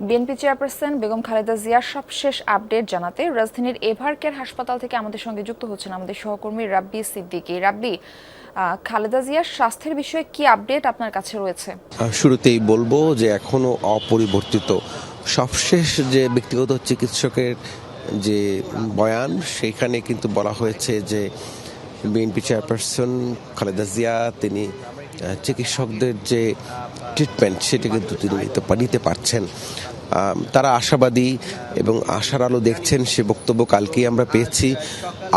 BNP chairperson Begum Khaleda জিয়ার সবশেষ update জানাতে রাজধানীর এভার হাসপাতাল থেকে আমাদের সঙ্গে যুক্ত হচ্ছেন আমাদের সহকর্মী রাব্বি সিদ্দিকি। রাব্বি খালেদা জিয়ার স্বাস্থ্যের বিষয়ে কি আপডেট আপনার কাছে রয়েছে? শুরুতেই বলব যে এখনও অপরিবর্তিত। সবশেষ যে ব্যক্তিগত চিকিৎসকের যে বয়ান, সেখানে কিন্তু বলা হয়েছে যে বিএনপি চেয়ারপারসন খালেদা জিয়া, তিনি চিকিৎসকদের যে ট্রিটমেন্ট সেটি কিন্তু তিনি নিতে পারছেন তারা আশাবাদী এবং আশার আলো দেখছেন সে বক্তব্য কালকেই আমরা পেয়েছি।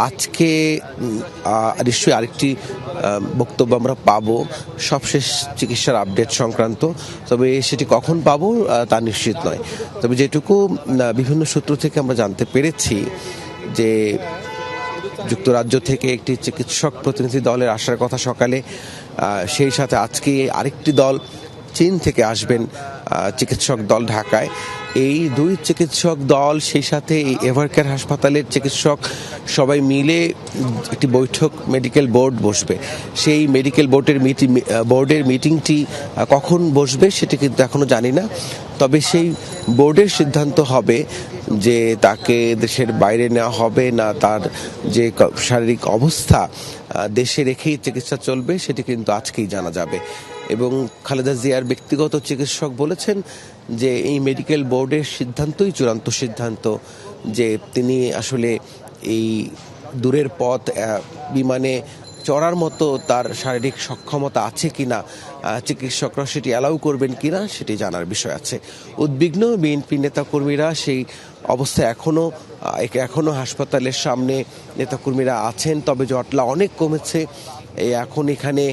আজকে নিশ্চয়ই আরেকটি বক্তব্য আমরা পাবো। সবশেষ চিকিৎসার আপডেট সংক্রান্ত। তবে সেটি কখন পাবো তা নিশ্চিত নয়। তবে যেটুকু বিভিন্ন সূত্র থেকে আমরা জানতে পেরেছি যে যুক্তরাজ্য থেকে একটি চিকিৎসক প্রতিনিধি দলের আসার কথা সকালে সেই সাথে আজকে আরেকটি দল চীন থেকে আসবেন চিকিৎসক দল ঢাকায়। এই দুই চিকিৎসক দল, সেই সাথে এই এভারকেয়ার হাসপাতালের চিকিৎসক সবাই মিলে একটি বৈঠক মেডিকেল বোর্ড বসবে। সেই মেডিকেল বোর্ডের মিটিং বোর্ডের মিটিংটি কখন বসবে সেটি কিন্তু এখনও জানি না। তবে সেই বোর্ডের সিদ্ধান্ত হবে যে তাকে দেশের বাইরে নেওয়া হবে না, তার যে শারীরিক অবস্থা দেশে রেখেই চিকিৎসা চলবে, সেটি কিন্তু আজকেই জানা যাবে। এবং খালেদা জিয়ার ব্যক্তিগত চিকিৎসক বলেছেন যে এই মেডিকেল বোর্ডের সিদ্ধান্তই চূড়ান্ত সিদ্ধান্ত যে তিনি আসলে এই দূরের পথ বিমানে চড়ার মতো তার শারীরিক সক্ষমতা আছে কিনা চিকিৎসকরা সেটি অ্যালাউ করবেন কিনা সেটি জানার বিষয় আছে। উদ্বিগ্ন বিএনপি নেতাকর্মীরা সেই অবস্থায় এখনও আহ, এখনও হাসপাতালের সামনে নেতাকর্মীরা আছেন তবে জটলা অনেক কমেছে। এখন এখানে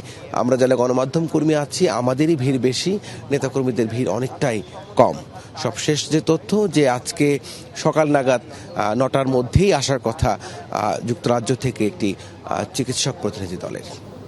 আমরা যারা গণমাধ্যম কর্মী আছি আমাদেরই ভিড় বেশি নেতাকর্মীদের ভিড় অনেকটাই কম। সবশেষ যে তথ্য যে আজকে সকাল নাগাদ নটার মধ্যেই আসার কথা যুক্তরাজ্য থেকে একটি চিকিৎসক প্রতিনিধি দলের।